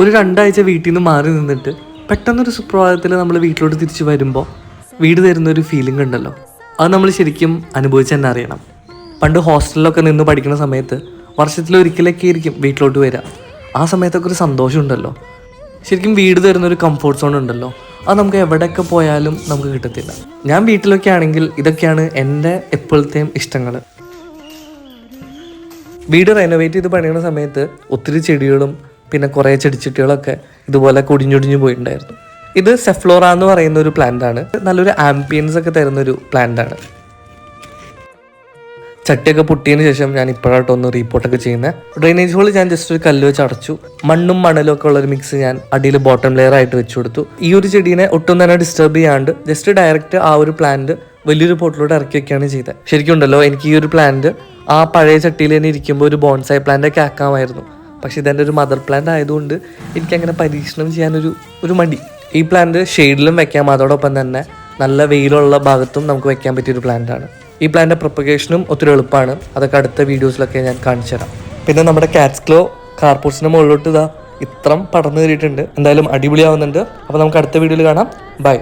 ഒരു രണ്ടാഴ്ച വീട്ടിൽ നിന്ന് മാറി നിന്നിട്ട് പെട്ടെന്നൊരു സുപ്രഭാതത്തിൽ നമ്മൾ വീട്ടിലോട്ട് തിരിച്ചു വരുമ്പോൾ വീട് തരുന്ന ഒരു ഫീലിംഗ് ഉണ്ടല്ലോ. അത് നമ്മൾ ശരിക്കും അനുഭവിച്ച് തന്നെ അറിയണം. പണ്ട് ഹോസ്റ്റലിലൊക്കെ നിന്ന് പഠിക്കുന്ന സമയത്ത് വർഷത്തിൽ ഒരിക്കലൊക്കെ ആയിരിക്കും വീട്ടിലോട്ട് വരിക. ആ സമയത്തൊക്കെ ഒരു സന്തോഷം ഉണ്ടല്ലോ. ശരിക്കും വീട് തരുന്ന ഒരു കംഫോർട്ട് സോൺ ഉണ്ടല്ലോ. അത് നമുക്ക് എവിടെയൊക്കെ പോയാലും നമുക്ക് കിട്ടത്തില്ല. ഞാൻ വീട്ടിലൊക്കെ ആണെങ്കിൽ ഇതൊക്കെയാണ് എന്റെ എപ്പോഴത്തെയും ഇഷ്ടങ്ങൾ വീട് റെനോവേറ്റ് ചെയ്ത് പണിയുന്ന സമയത്ത് ഒത്തിരി ചെടികളും പിന്നെ കുറേ ചെടിച്ചട്ടികളൊക്കെ ഇതുപോലെ കൊടിഞ്ഞൊടിഞ്ഞു പോയിട്ടുണ്ടായിരുന്നു. ഇത് സെഫ്ലോറ എന്ന് പറയുന്ന ഒരു പ്ലാന്റ് ആണ്. നല്ലൊരു ആംബിയൻസ് ഒക്കെ തരുന്ന ഒരു പ്ലാന്റ് ആണ്. ചട്ടിയൊക്കെ പൊട്ടിയതിന് ശേഷം ഞാൻ ഇപ്പോഴായിട്ട് ഒന്ന് റീപോർട്ടൊക്കെ ചെയ്യുന്നത് ഡ്രെയിനേജ് ഹോൾ ഞാൻ ജസ്റ്റ് ഒരു കല്ല് വെച്ച് അടച്ചു. മണ്ണും മണലും ഒക്കെ ഉള്ള ഒരു മിക്സ് ഞാൻ അടിയിൽ ബോട്ടം ലെയർ ആയിട്ട് വെച്ചു കൊടുത്തു. ഈ ഒരു ചെടീനെ ഒട്ടും തന്നെ ഡിസ്റ്റർബ് ചെയ്യാണ്ട് ജസ്റ്റ് ഡയറക്റ്റ് ആ ഒരു പ്ലാന്റ് വലിയൊരു പോട്ടിലോട്ട് ഇറക്കി വെക്കുകയാണ് ചെയ്തത്. ശരിക്കും ഉണ്ടല്ലോ എനിക്ക് ഈ ഒരു പ്ലാന്റ് ആ പഴയ ചട്ടിയിൽ തന്നെ ഇരിക്കുമ്പോൾ ഒരു ബോൺസായി പ്ലാന്റ് ഒക്കെ ആക്കാമായിരുന്നു. പക്ഷെ ഇതെന്റെ ഒരു മദർ പ്ലാന്റ് ആയതുകൊണ്ട് എനിക്ക് അങ്ങനെ പരീക്ഷണം ചെയ്യാനൊരു ഒരു മടി. ഈ പ്ലാന്റ് ഷെയ്ഡിലും വെക്കാം അതോടൊപ്പം തന്നെ നല്ല വെയിലുള്ള ഭാഗത്തും നമുക്ക് വെക്കാൻ പറ്റിയ ഒരു പ്ലാന്റ് ആണ്. ഈ പ്ലാന്റെ പ്രൊപ്പഗേഷനും ഒത്തിരി എളുപ്പമാണ്. അതൊക്കെ അടുത്ത വീഡിയോസിലൊക്കെ ഞാൻ കാണിച്ചു തരാം. പിന്നെ നമ്മുടെ കാറ്റ്സ് ക്ലോ കാർപോർട്സിന്റെ മുകളിലോട്ട് ഇതാ ഇത്രം പടർന്നു കയറിയിട്ടുണ്ട്. എന്തായാലും അടിപൊളിയാവുന്നുണ്ട്. അപ്പോൾ നമുക്ക് അടുത്ത വീഡിയോയിൽ കാണാം. ബൈ